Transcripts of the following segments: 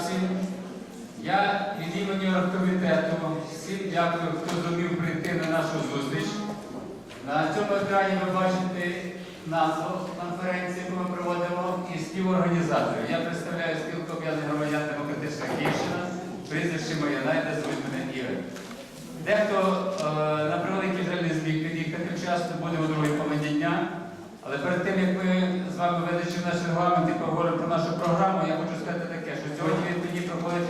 Всім. Я від імені оргкомітету всім дякую, хто зумів прийти на нашу зустріч. На цьому екрані ви бачите назву конференції, яку ми проводимо, і співорганізаторів. Я представляю спілку об'єднаних громадян Демократична Київщина, прізвище моє найде звуть мене Ігор. Дехто е, на превеликий жаль не зміг під'їхати вчасно, буде у другій половині дня. Але перед тим, як ми з вами визначимо наш регламент і поговоримо про нашу програму, я хочу сказати таке, що сьогодні від мені проходить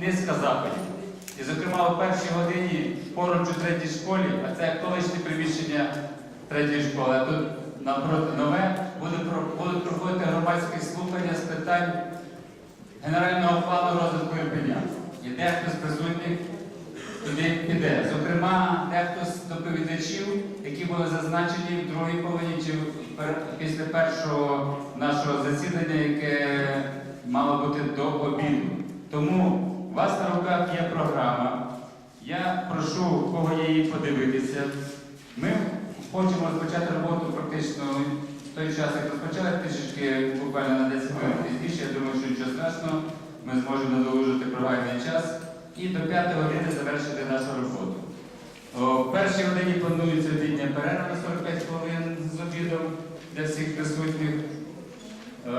низка заходів. І, зокрема, о першій годині поруч у третій школі, а це колишнє приміщення третьої школи, а тут навпроти нове, будуть проходити громадські слухання з питань генерального плану розвитку Ірпеня. І дехто з присутніх туди піде. Зокрема, дехто з доповідачів, які були зазначені в другій половині чи після першого нашого засідання, яке мало бути до обіду. Тому у вас на руках є програма. Я прошу, кого є її подивитися. Ми хочемо розпочати роботу практично в той час, як розпочали трішечки буквально на 10 хвилин пізніше. Я думаю, що нічого страшного, ми зможемо надолужити програмний час і до 5 години завершити нашу роботу. О першій годині планується обідня перерва 45 хвилин з обідом для всіх присутніх. Е,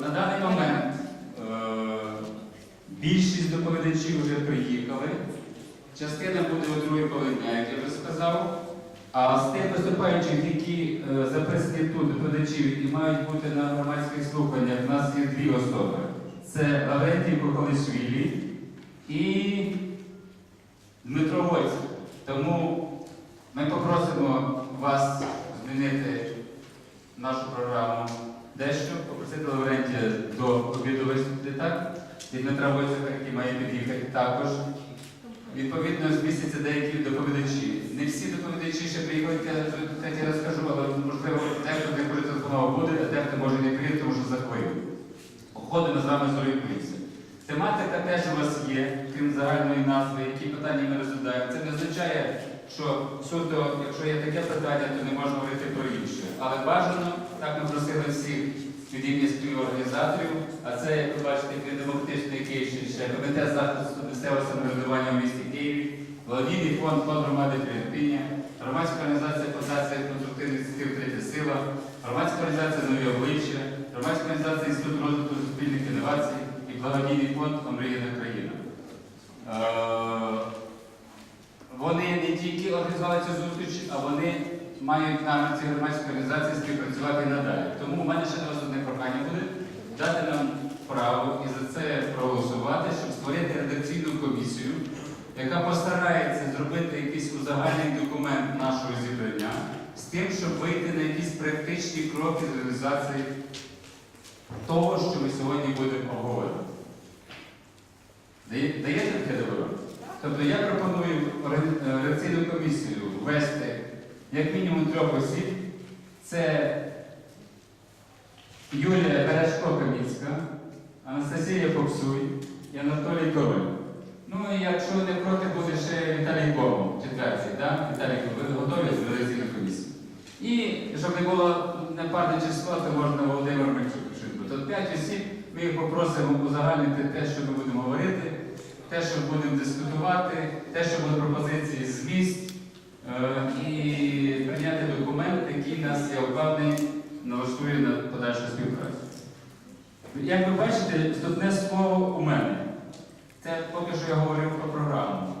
на даний момент більшість доповідачів вже приїхали. Частина буде у другій половині, як я вже сказав. А з тих виступаючих, які е, записані тут доповідачів і мають бути на громадських слуханнях, у нас є дві особи. Це Лаврентій Кохолишвілі і Дмитро Войцев. Тому ми попросимо вас змінити нашу програму дещо, попросити Лаврентія до обіду виступити так, і Дмитра Войцеха, який має під'їхати також. Відповідно, змістяться деякі доповідачі. Не всі доповідачі ще приїхали, я раз але можливо дехто не може телефонував буде, а дехто може не приїхати, тому що захворів. Походимо з вами зорієнтуємося. Тематика теж у вас є, крім загальної назви, які питання ми розглядаємо. Це не означає, що суто, якщо є таке питання, то не можна говорити про інше. Але бажано, так ми просили всіх від імені співорганізаторів, а це, як ви бачите, від демократичної Київщини, комітет захисту місцевого самоврядування у місті Києві, благодійний фонд фонд громади Прирпіння, громадська організація Фундація конструктивних стів Третя сила, громадська організація Нові обличчя, громадська організація Інститут розвитку суспільних інновацій і благодійний фонд Омріяна країна. Е, Вони не тільки організували цю зустріч, а вони мають намір ці громадські організації співпрацювати надалі. Тому у мене ще вас одне прохання буде дати нам право і за це проголосувати, щоб створити редакційну комісію, яка постарається зробити якийсь узагальний документ нашого зібрання з тим, щоб вийти на якісь практичні кроки з реалізації того, що ми сьогодні будемо обговорювати. Даєте таке добро? Тобто я пропоную редакційну комісію ввести як мінімум трьох осіб. Це Юлія Бережко-Камінська, Анастасія Попсуй і Анатолій Король. Ну і якщо не проти, буде ще Віталій Богом, четвертий, да? Віталій, ви готові з редакційну комісію? І щоб не було непарне число, то можна Володимир Мельчук. Тобто п'ять осіб, ми їх попросимо узагальнити те, що ми будемо говорити, те, що будемо дискутувати, те, що будуть пропозиції з місць, і прийняти документ, який нас, я впевнений, налаштує на подальшу співпрацю. Як ви бачите, вступне слово у мене. Це поки що я говорив про програму.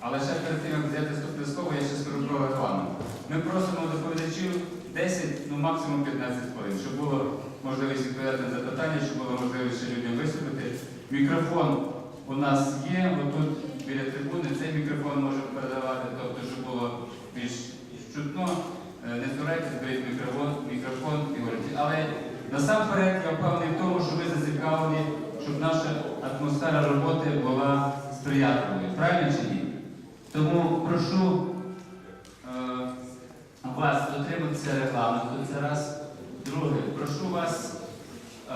Але ще перед тим, як взяти вступне слово, я ще скажу про рекламу. Ми просимо доповідачів 10, ну максимум 15 хвилин, щоб було можливість відповідати на запитання, щоб було можливість ще людям виступити. Мікрофон у нас є, отут біля трибуни цей мікрофон може передавати, тобто, щоб було більш чутно. Е, Не збирайтеся, беріть мікрофон, мікрофон і говоріть. Але насамперед я впевнений в тому, що ви зацікавлені, щоб наша атмосфера роботи була сприятливою. Правильно чи ні? Тому прошу е, вас дотриматися регламенту. Це раз. Друге, прошу вас е,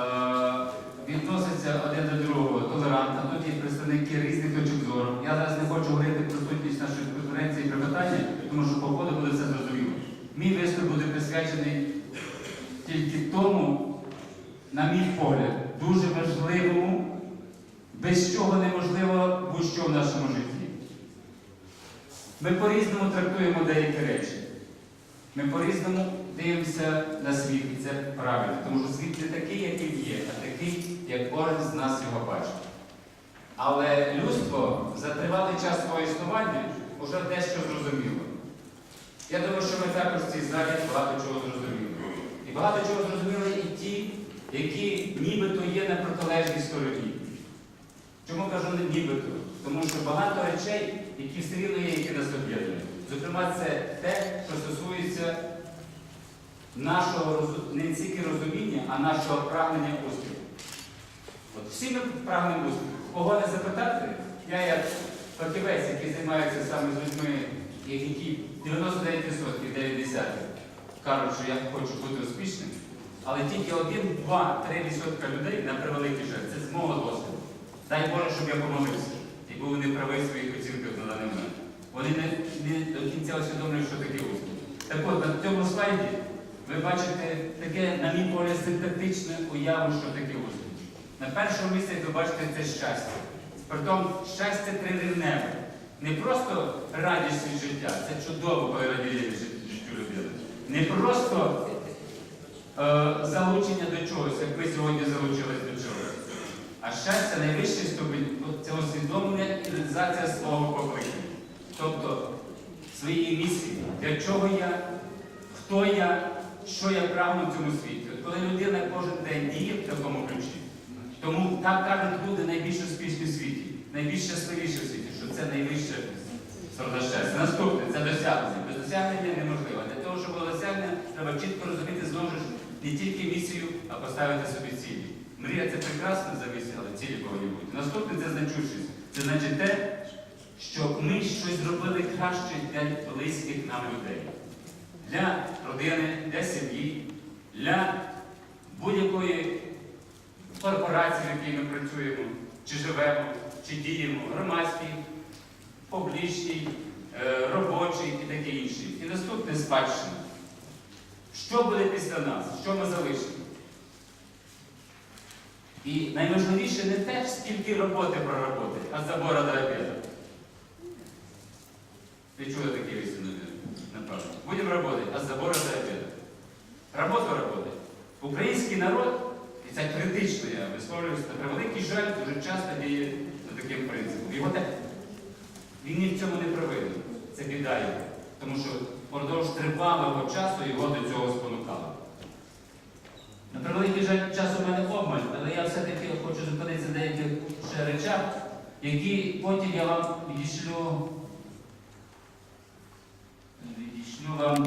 відноситися один до другого толерантно. Тут є представники різних точок зору. Я зараз не хочу говорити про сутність нашої конференції про питання, тому що по ходу буде все зрозуміло. Мій виступ буде присвячений тільки тому, на мій погляд, дуже важливому, без чого неможливо будь-що в нашому житті. Ми по-різному трактуємо деякі речі. Ми по-різному дивимося на світ, і це правильно, тому що світ не такий, який є, а такий, як кожен з нас його бачить. Але людство за тривалий час свого існування вже дещо зрозуміло. Я думаю, що ми також в цій залі багато чого зрозуміли. І багато чого зрозуміли і ті, які нібито є на протилежній стороні. Чому кажу не нібито? Тому що багато речей, які все рівно є, які нас об'єднують. Зокрема, це те, що стосується нашого не тільки розуміння, а нашого прагнення успіху. От всі ми прагнемо успіху. Кого не запитати, я як фахівець, який займається саме з людьми, які 99% 90 кажуть, що я хочу бути успішним, але тільки 1, 2, 3% людей на превеликий жаль. Це з мого досвіду. Дай Боже, щоб я помилився і був неправий в своїх оцінках на даний момент. Вони не, не до кінця усвідомлюють, що таке успіх. Так от, на цьому слайді ви бачите таке, на мій погляд, синтетичне уяву, що таке успіх. На першому місці, ви бачите, це щастя. Притом щастя трирівневе. Не просто радість від життя, це чудово, коли радіє життю людини. Не просто е, залучення до чогось, як ми сьогодні залучились до чогось. А щастя найвищий ступінь це усвідомлення і реалізація свого покликання. Тобто своєї місії, для чого я, хто я, що я прагну в цьому світі. Коли людина кожен день діє в такому ключі, тому так кажуть люди найбільш успішні в світі, найбільш щасливіші в світі, що це найвище щастя. Наступне це досягнення. Без досягнення неможливо. Для того, щоб було досягнення, треба чітко розуміти знову ж не тільки місію, а поставити собі цілі. Мрія це прекрасно за місію, але цілі повинні бути. Наступне це значущість. Це значить те, щоб ми щось зробили краще для близьких нам людей. Для родини, для сім'ї, для будь-якої корпорації, в якій ми працюємо, чи живемо, чи діємо, громадській, публічній, е, робочій і таке інше. І наступне спадщина. Що буде після нас? Що ми залишимо? І найважливіше не те, скільки роботи проработати, а забора до обіду. Ви чули такі вісні, напевно. Будемо работать, а забора до обіду. Роботу работать. Український народ, і це критично, я висловлююся, на превеликий жаль, дуже часто діє таким принципом. Його так, він ні в цьому не провинен. Це біда його. Тому що впродовж тривалого часу його до цього спонукало. На превеликий жаль, час у мене обмаль, але я все-таки хочу зупинитися на деяких ще речах, які потім я вам відійшлю, відійшлю вам